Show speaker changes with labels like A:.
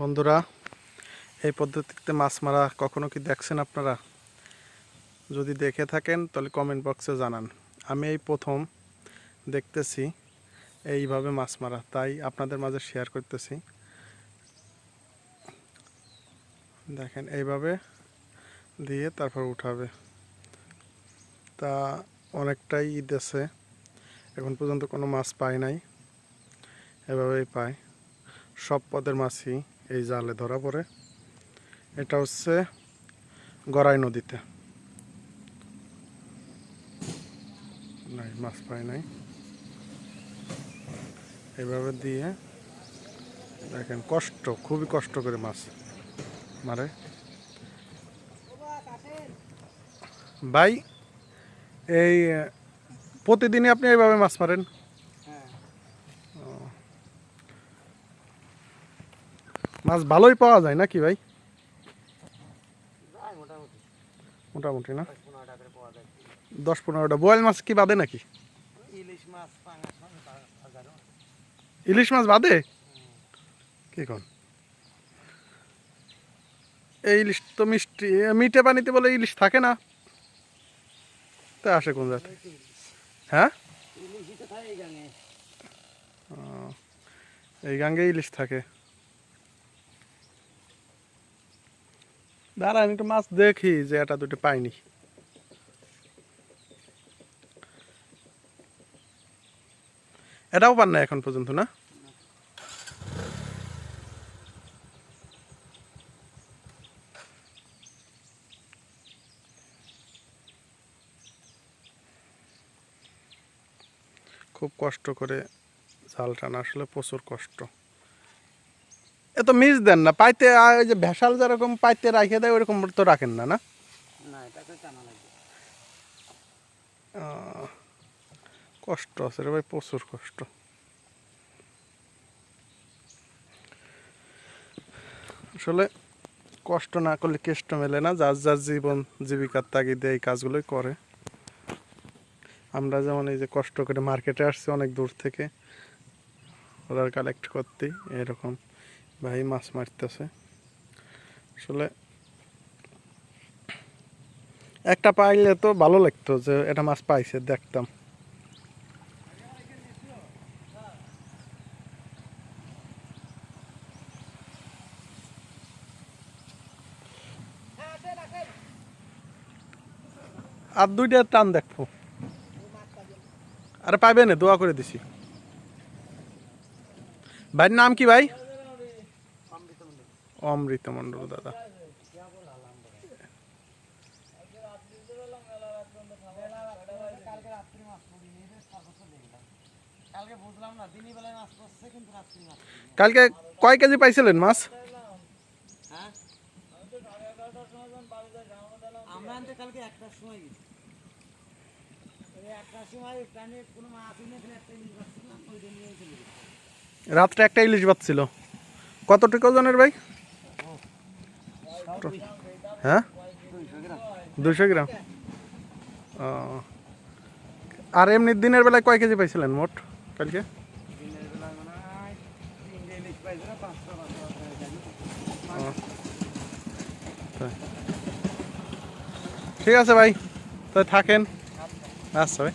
A: বন্ধুরা, এই পদ্ধতিতে মাছ মারা কখনো কি দেখছেন আপনারা? যদি দেখে থাকেন, তাহলে কমেন্ট বক্সে জানান। আমি এই প্রথম দেখতেছি এইভাবে মাছ মারা, তাই আপনাদের মাঝে শেয়ার করতেছি। দেখেন, এইভাবে দিয়ে তারপর উঠাবে। তা অনেকটাই ঈদ আছে, এখন পর্যন্ত কোনো মাছ পায় নাই। এভাবেই পায়। সব পদের মাছই এই জালে ধরা পড়ে। এটা হচ্ছে গড়াই নদীতে। নাই, মাছ পাই নাই। এইভাবে দিয়ে দেখেন কষ্ট, খুবই কষ্ট করে মাছ মারে। ভাই, এই, প্রতিদিনই আপনি এইভাবে মাছ মারেন? মাছ ভালোই পাওয়া যায় নাকি ভাই?
B: মোটামুটি।
A: না?
B: দশ
A: পনেরোটা বোয়াল মাছ কি বাদে নাকি?
B: ইলিশ মাছ
A: বাদে? কি কোন? এই ইলিশ তো মিষ্টি মিঠে পানিতে বলে ইলিশ থাকে না। তা আসে কোন জাত? হ্যাঁ?
B: এই
A: গাঙ্গে ইলিশ থাকে। দাঁড়া আমি একটু মাছ দেখি যে এটা দুটো পাইনি। এটাও পান না এখন পর্যন্ত, না? খুব কষ্ট করে জাল টানা আসলে প্রচুর কষ্ট। এত মিস দেন না। পাইতে ওই যে ভেসাল যেরকম পাইতে রাখে দেয় ওরকম তো রাখেন না না? কষ্ট আছে রে ভাই প্রচুর কষ্ট। আসলে কষ্ট না করলে কেষ্ট মেলে না যার যার জীবন জীবিকার তাগিদে এই কাজগুলোই করে। আমরা যেমন এই যে কষ্ট করে মার্কেটে আসছি অনেক দূর থেকে ওরা কালেক্ট করতেই এরকম। ভাই মাছ মারতেছে। আসলে একটা পাইলে তো ভালো লাগতো যে এটা মাছ পাইছে, দেখতাম। আর দুইটা টান দেখব। আরে পাইবে না, দোয়া করে দিছি। ভাইয়ের নাম কি ভাই?
B: অমৃত
A: মন্ডল দাদা।
B: কালকে
A: কয় কেজি পাইছিলেন মাছ? রাত্রে একটা ইলিশ বাচ্ছিল কতটুকু ওজনের ভাই? হ্যাঁ? দুশো গ্রাম। ও। আর এমনি দিনের বেলায় কয় কেজি পাইছিলেন মোট কালকে। ঠিক আছে ভাই তাই থাকেন। আচ্ছা ভাই।